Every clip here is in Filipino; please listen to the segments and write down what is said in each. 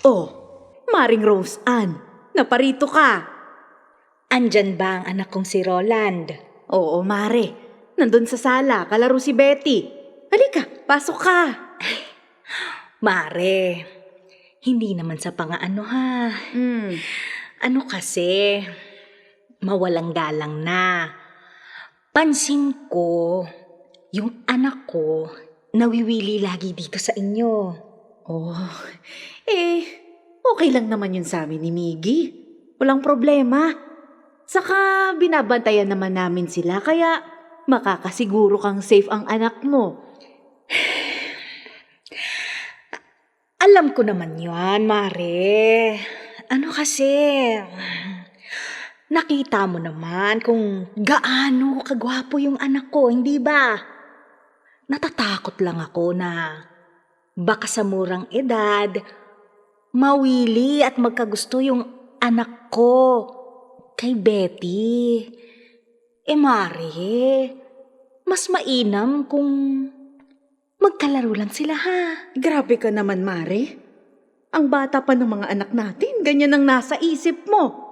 Oh, Maring Rose Ann, naparito ka. Andyan ba ang anak kong si Roland? Oo, Mare. Nandun sa sala, kalaro si Betty. Halika, pasok ka. Mare, hindi naman sa pangaano ha. Hmm. Ano kasi, mawalang galang na. Pansin ko, yung anak ko, nawiwili lagi dito sa inyo. Oh, eh, okay lang naman yun sa amin ni Miggy. Walang problema. Saka binabantayan naman namin sila kaya makakasiguro kang safe ang anak mo. Alam ko naman yan, Mare. Ano kasi, nakita mo naman kung gaano kagwapo yung anak ko, hindi ba? Natatakot lang ako na baka sa murang edad, mawili at magkagusto yung anak ko kay Betty. Eh, Mare, mas mainam kung magkalaro lang sila ha. Grabe ka naman, Mare. Ang bata pa ng mga anak natin, ganyan ang nasa isip mo.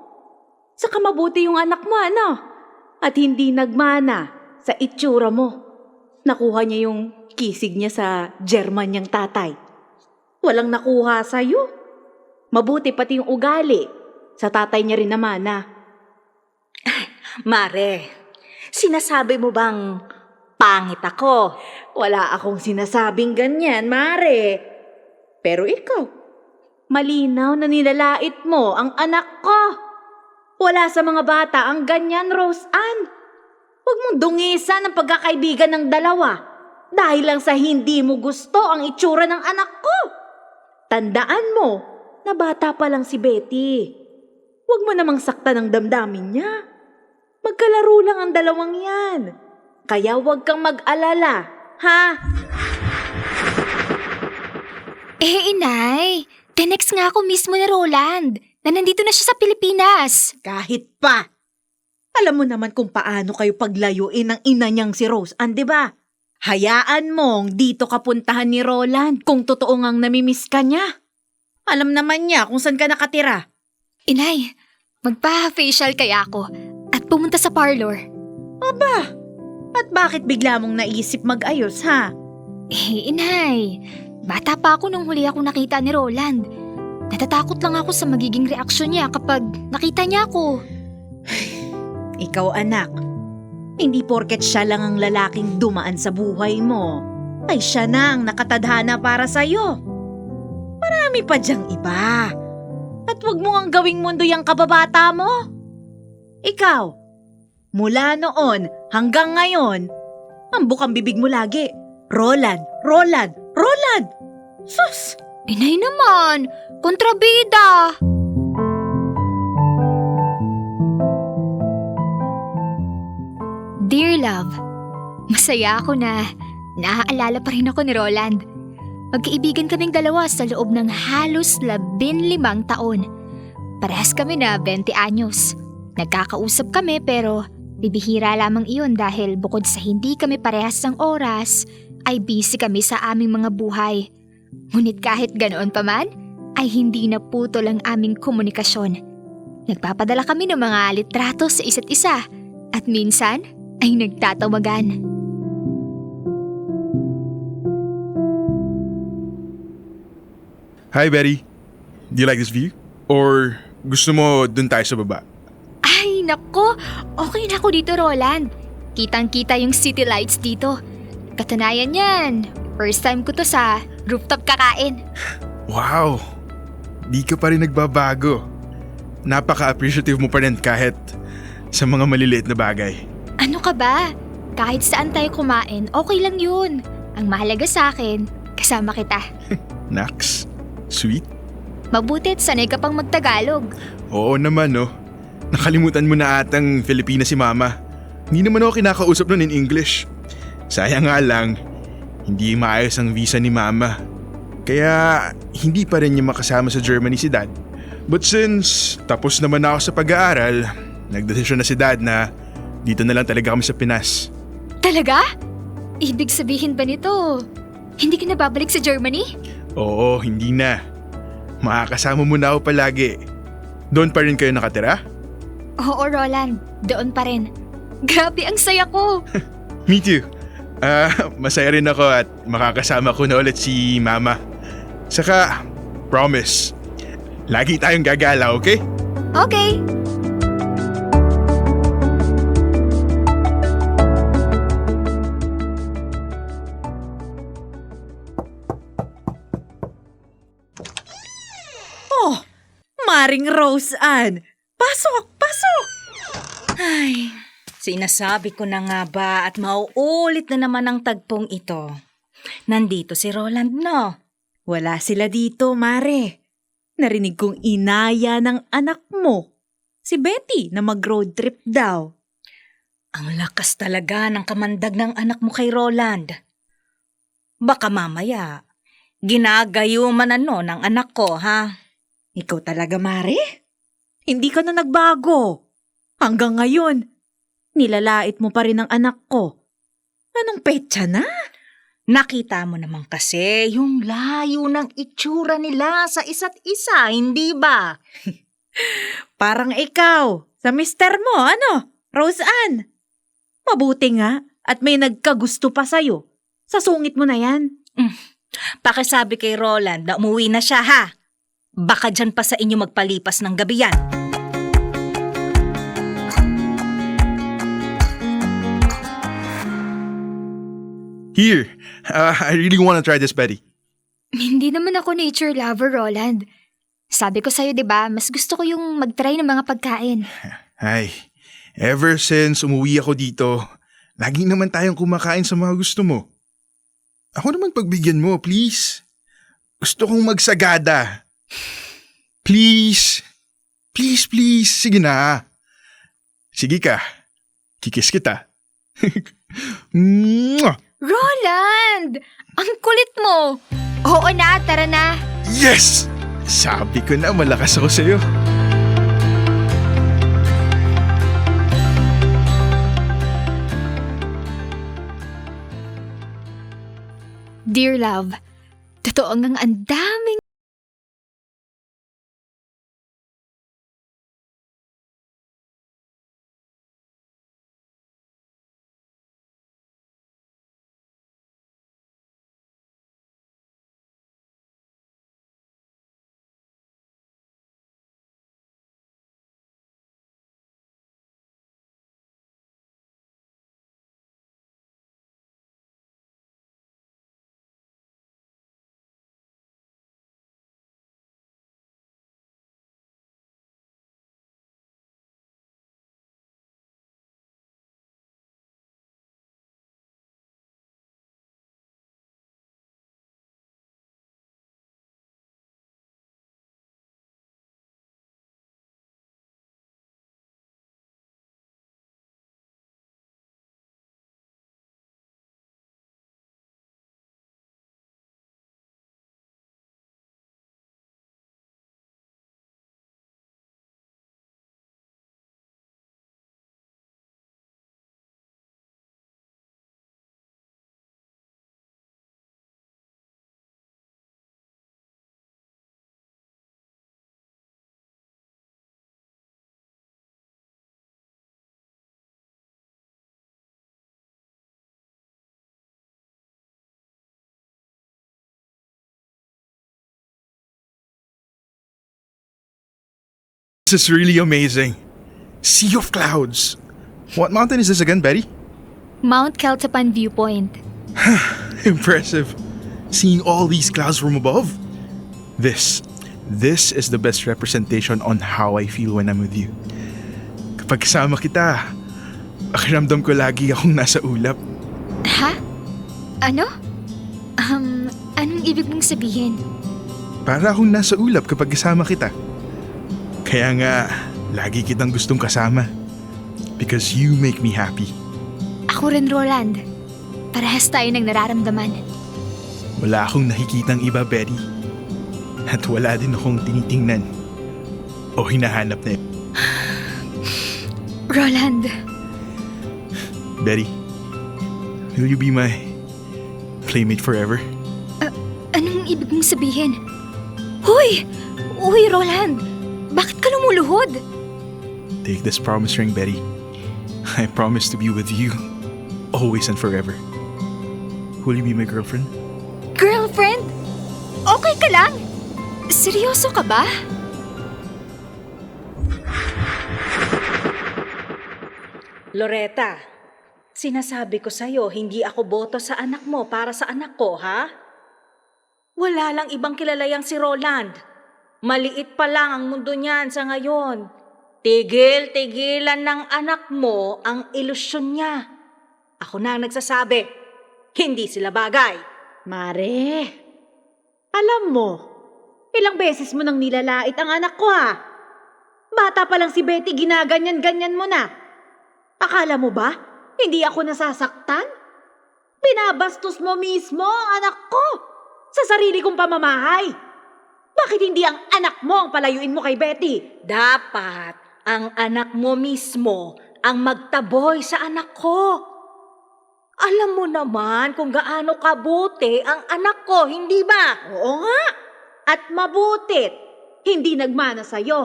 Saka mabuti yung anak mo, ano? At hindi nagmana sa itsura mo. Nakuha niya yung kisig niya sa German niyang tatay. Walang nakuha sa'yo. Mabuti pati yung ugali. Sa tatay niya rin naman, na. Mare, sinasabi mo bang pangit ako? Wala akong sinasabing ganyan, Mare. Pero ikaw, malinaw na nilalait mo ang anak ko. Wala sa mga bata ang ganyan, Rose Ann. Huwag mong dungisan ang pagkakaibigan ng dalawa dahil lang sa hindi mo gusto ang itsura ng anak ko. Tandaan mo na bata pa lang si Betty. Huwag mo namang sakta ng damdamin niya. Magkalaro lang ang dalawang yan. Kaya huwag kang mag-alala, ha? Eh, inay, tinext nga ako mismo ni Roland na nandito na siya sa Pilipinas. Kahit pa. Alam mo naman kung paano kayo paglayuin ng ina niyang si Rose Ann, di ba? Hayaan mong dito ka puntahan ni Roland kung totoo ngang namimiss ka niya. Alam naman niya kung saan ka nakatira. Inay, magpa-facial kaya ako at pumunta sa parlor. Aba, at bakit bigla mong naisip mag-ayos, ha? Eh, inay, bata pa ako nung huli ako nakita ni Roland. Natatakot lang ako sa magiging reaksyon niya kapag nakita niya ako. Ikaw anak, hindi porket siya lang ang lalaking dumaan sa buhay mo, ay siya na ang nakatadhana para sa'yo. Marami pa diyang iba. At wag mo ang gawing mundo yung kababata mo. Ikaw, mula noon hanggang ngayon, ang bukang bibig mo lagi, Roland, Roland, Roland! Sus! Inay naman, kontrabida. Dear love, masaya ako na naaalala pa rin ako ni Roland. Magkaibigan kaming dalawa sa loob ng halos labin limang taon. Parehas kami na 20 anyos. Nagkakausap kami pero bibihira lamang iyon dahil bukod sa hindi kami parehas ng oras, ay busy kami sa aming mga buhay. Ngunit kahit ganoon pa man, ay hindi na putol ang aming komunikasyon. Nagpapadala kami ng mga litrato sa isa't isa at minsan ay nagtatawagan. Hi, Betty. Do you like this view? Or gusto mo dun tayo sa baba? Ay, nako! Okay na ako dito, Roland. Kitang-kita yung city lights dito. Katunayan yan. First time ko to sa rooftop kakain. Wow! Di ka pa rin nagbabago. Napaka-appreciative mo pa rin kahit sa mga maliliit na bagay. Ano ka ba? Kahit saan tayo kumain, okay lang yun. Ang mahalaga sa akin, kasama kita. Nax, sweet. Mabuti't sanay ka pang magtagalog. Oo naman, no. Nakalimutan mo na atang Filipina si Mama. Hindi naman ako kinakausap nun in English. Sayang nga lang, hindi maayos ang visa ni Mama. Kaya hindi pa rin niya makasama sa Germany si Dad. But since tapos naman ako sa pag-aaral, nagdesisyon na si Dad na dito na lang talaga kami sa Pinas. Talaga? Ibig sabihin ba nito, hindi ka na babalik sa Germany? Oo, hindi na. makakasama mo na ako palagi. Doon pa rin kayo nakatira? Oo, Roland. Doon pa rin. Grabe, ang saya ko. Me too. Ah, masaya rin ako at makakasama ko na ulit si Mama. Saka, promise, lagi tayong gagala, okay? Okay. Maring Rose Ann. Pasok, pasok! Ay, sinasabi ko na nga ba at mauulit na naman ang tagpong ito. Nandito si Roland, no? Wala sila dito, Mare. Narinig kong inaya ng anak mo. Si Betty na mag-road trip daw. Ang lakas talaga ng kamandag ng anak mo kay Roland. Baka mamaya, ginagayuman ano ng anak ko, ha? Ikaw talaga, Mare? Hindi ka na nagbago. Hanggang ngayon, nilalait mo pa rin ang anak ko. Anong petsa na? Nakita mo naman kasi yung layo ng itsura nila sa isa't isa, hindi ba? Parang ikaw, sa mister mo, ano? Rose Ann. Mabuti nga at may nagkagusto pa sa'yo. Sa sungit mo na yan. Pakisabi kay Roland na umuwi na siya, ha? Baka dyan pa sa inyo magpalipas ng gabi yan. Here, uh, I really want to try this, Betty. Hindi naman ako nature lover, Roland. Sabi ko sa'yo, di ba, mas gusto ko yung mag-try ng mga pagkain. Ay, ever since umuwi ako dito, lagi naman tayong kumakain sa mga gusto mo. Ako naman pagbigyan mo, please. Gusto kong magsagada. Please. Please, please. Sige na. Sige ka. Kikis kita. Roland! Ang kulit mo! Oo na, tara na. yes! Sabi ko na malakas ako sa'yo. Dear love, totoo ngang ang daming This is really amazing. Sea of clouds. What mountain is this again, Betty? Mount Keltapan viewpoint. Impressive. Seeing all these clouds from above. This, this is the best representation on how I feel when I'm with you. Kapag kasama kita, pakiramdam ko lagi akong nasa ulap. Ha? Ano? Um, anong ibig mong sabihin? Para akong nasa ulap kapag kasama kita. Kaya nga, lagi kitang gustong kasama. Because you make me happy. Ako rin, Roland. Parehas tayo ng nararamdaman. Wala akong nakikitang iba, Betty. At wala din akong tinitingnan. O hinahanap na Roland, Betty, will you be my playmate forever? anong ibig mong sabihin? Hoy! Uy, Roland! Lumuluhod? Take this promise ring, Betty. I promise to be with you always and forever. Will you be my girlfriend? Girlfriend? Okay ka lang? Seryoso ka ba? Loretta, sinasabi ko sa'yo, hindi ako boto sa anak mo para sa anak ko, ha? Wala lang ibang kilalayang si Roland. Maliit pa lang ang mundo niyan sa ngayon. Tigil-tigilan ng anak mo ang ilusyon niya. Ako na ang nagsasabi, hindi sila bagay. Mare, alam mo, ilang beses mo nang nilalait ang anak ko ha? Bata pa lang si Betty, ginaganyan-ganyan mo na. Akala mo ba, hindi ako nasasaktan? Binabastos mo mismo ang anak ko sa sarili kong pamamahay. Bakit hindi ang anak mo ang palayuin mo kay Betty? Dapat ang anak mo mismo ang magtaboy sa anak ko. Alam mo naman kung gaano kabuti ang anak ko, hindi ba? Oo nga. At mabutit, hindi nagmana sa'yo.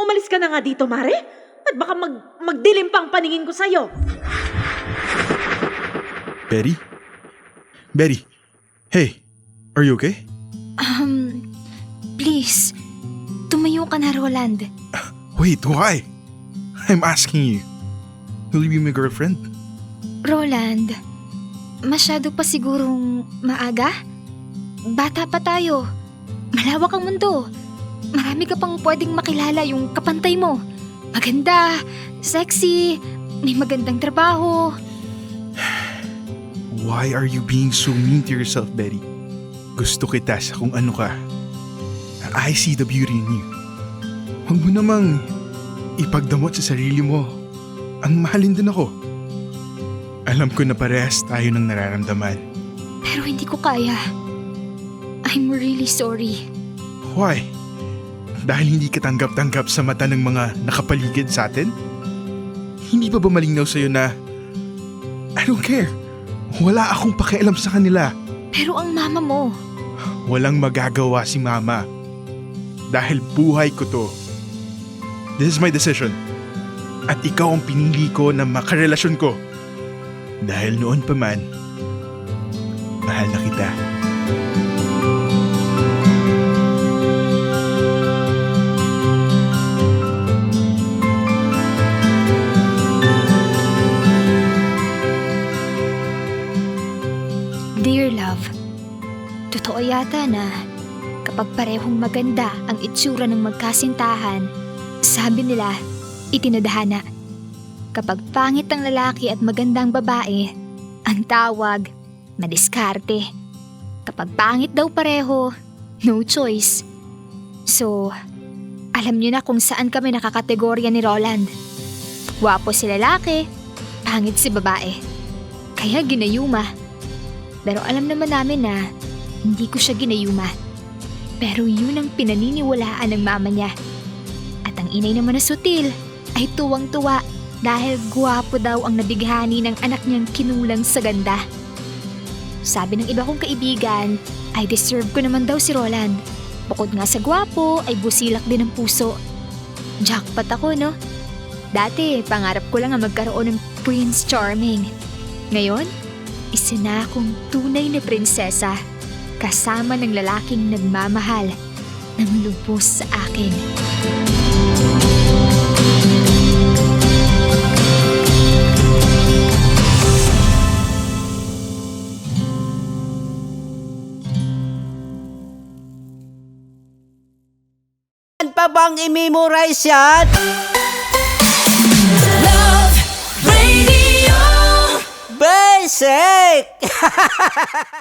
Umalis ka na nga dito, Mare. At baka mag, magdilim pang paningin ko sa'yo. Betty? Betty? Hey, are you okay? Um, please, tumayo ka na, Roland. Wait, why? I'm asking you. Will you be my girlfriend? Roland, masyado pa sigurong maaga? Bata pa tayo. Malawak ang mundo. Marami ka pang pwedeng makilala yung kapantay mo. Maganda, sexy, may magandang trabaho. Why are you being so mean to yourself, Betty? Gusto kita sa kung ano ka. I see the beauty in you. Huwag mo namang ipagdamot sa sarili mo. Ang mahalin din ako. Alam ko na parehas tayo ng nararamdaman. Pero hindi ko kaya. I'm really sorry. Why? Dahil hindi ka tanggap-tanggap sa mata ng mga nakapaligid sa atin? Hindi pa ba malinaw sa'yo na I don't care. Wala akong pakialam sa kanila. Pero ang mama mo, Walang magagawa si Mama. Dahil buhay ko to. This is my decision. At ikaw ang pinili ko na makarelasyon ko. Dahil noon pa man, mahal na kita. dear love, totoo yata na kapag parehong maganda ang itsura ng magkasintahan, sabi nila, itinadhana. Kapag pangit ang lalaki at magandang babae, ang tawag, madiskarte. Kapag pangit daw pareho, no choice. So, alam niyo na kung saan kami nakakategorya ni Roland. Wapo si lalaki, pangit si babae. Kaya ginayuma. Pero alam naman namin na hindi ko siya ginayuma. Pero yun ang pinaniniwalaan ng mama niya. At ang inay naman na sutil ay tuwang-tuwa dahil guwapo daw ang nabighani ng anak niyang kinulang sa ganda. Sabi ng iba kong kaibigan ay deserve ko naman daw si Roland. Bukod nga sa gwapo ay busilak din ang puso. Jackpot ako no? Dati pangarap ko lang ang magkaroon ng Prince Charming. Ngayon, isa na akong tunay na prinsesa kasama ng lalaking nagmamahal ng lubos sa akin. Saan pa bang i-memorize yan? Basic!